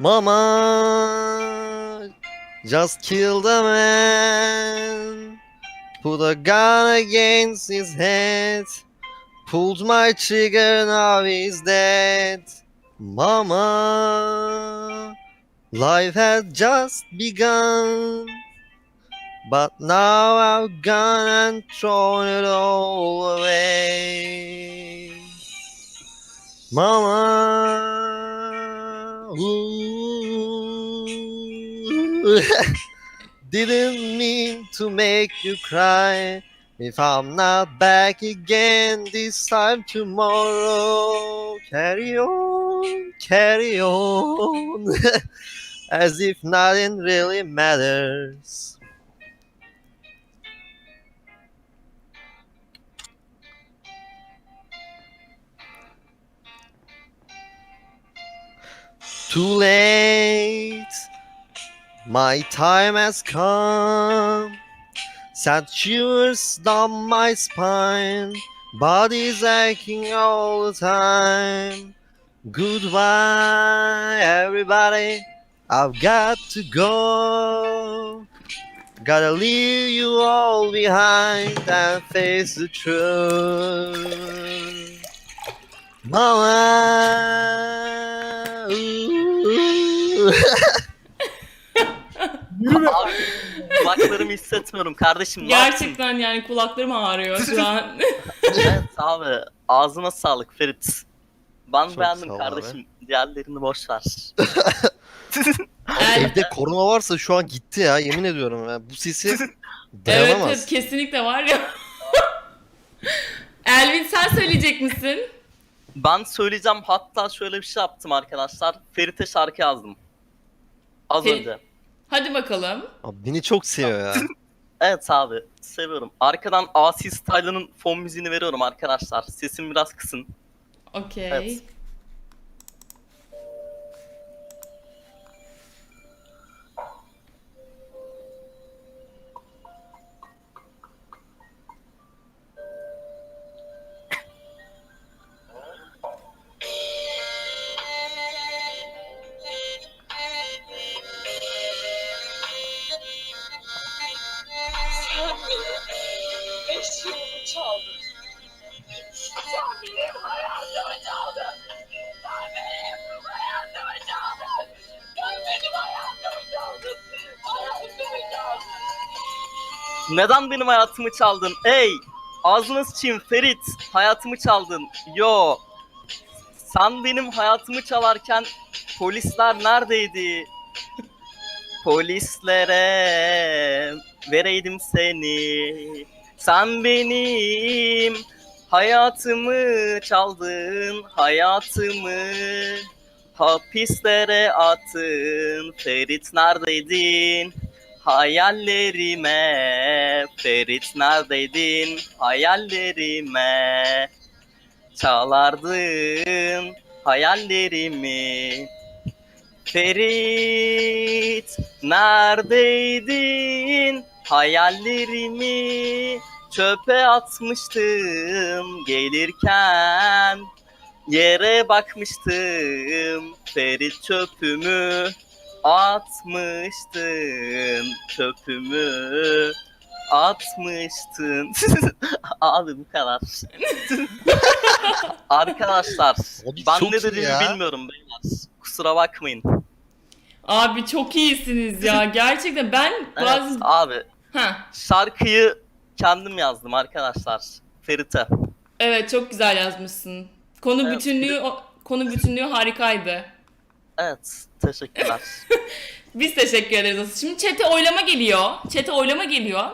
Mama just killed a man. Put a gun against his head. Pulled my trigger, now he's dead. Mama, life had just begun. But now I've gone and thrown it all away. Mama, ooh, didn't mean to make you cry. If I'm not back again this time tomorrow, carry on, carry on, as if nothing really matters. Too late. My time has come. Sad down my spine. Body's aching all the time. Goodbye, everybody. I've got to go. Gotta leave you all behind and face the truth. Mama. Kulaklarımı hissetmiyorum kardeşim. ne yapayım? Gerçekten yani kulaklarım ağrıyor şu an. Evet abi ağzına sağlık Ferit. Ben Çok beğendim ol kardeşim. Diğerlerini boş ver. Abi El- evde korona varsa şu an gitti ya yemin ediyorum ya. Bu sesi evet, dayanamaz. evet kesinlikle var ya. Elvin sen söyleyecek misin? ben söyleyeceğim hatta şöyle bir şey yaptım arkadaşlar. Ferit'e şarkı yazdım. Az Ferit- önce. Hadi bakalım. Abi beni çok seviyor ya. Evet abi seviyorum. Arkadan Asi Style'ın fon müziğini veriyorum arkadaşlar. Sesim biraz kısın. Okey. Evet. Neden benim hayatımı çaldın? Ey! Ağzına sıçayım Ferit. Hayatımı çaldın. Yo. Sen benim hayatımı çalarken polisler neredeydi? Polislere vereydim seni. Sen benim hayatımı çaldın, hayatımı hapislere attın. Ferit neredeydin? Hayallerime Ferit neredeydin? Hayallerime çalardın hayallerimi. Ferit neredeydin? Hayallerimi çöpe atmıştım gelirken. Yere bakmıştım Ferit çöpümü atmıştın çöpümü atmıştın. Abi bu kadar. Arkadaşlar Abi ben çok ne iyi dediğimi ya. bilmiyorum beyler. Kusura bakmayın. Abi çok iyisiniz ya. Gerçekten ben Evet, bazı... abi Ha. şarkıyı kendim yazdım arkadaşlar. Ferit'e. Evet çok güzel yazmışsın. Konu Evet, bütünlüğü o- konu bütünlüğü harikaydı. Evet teşekkürler. Biz teşekkür ederiz. Şimdi çete oylama geliyor. Çete oylama geliyor.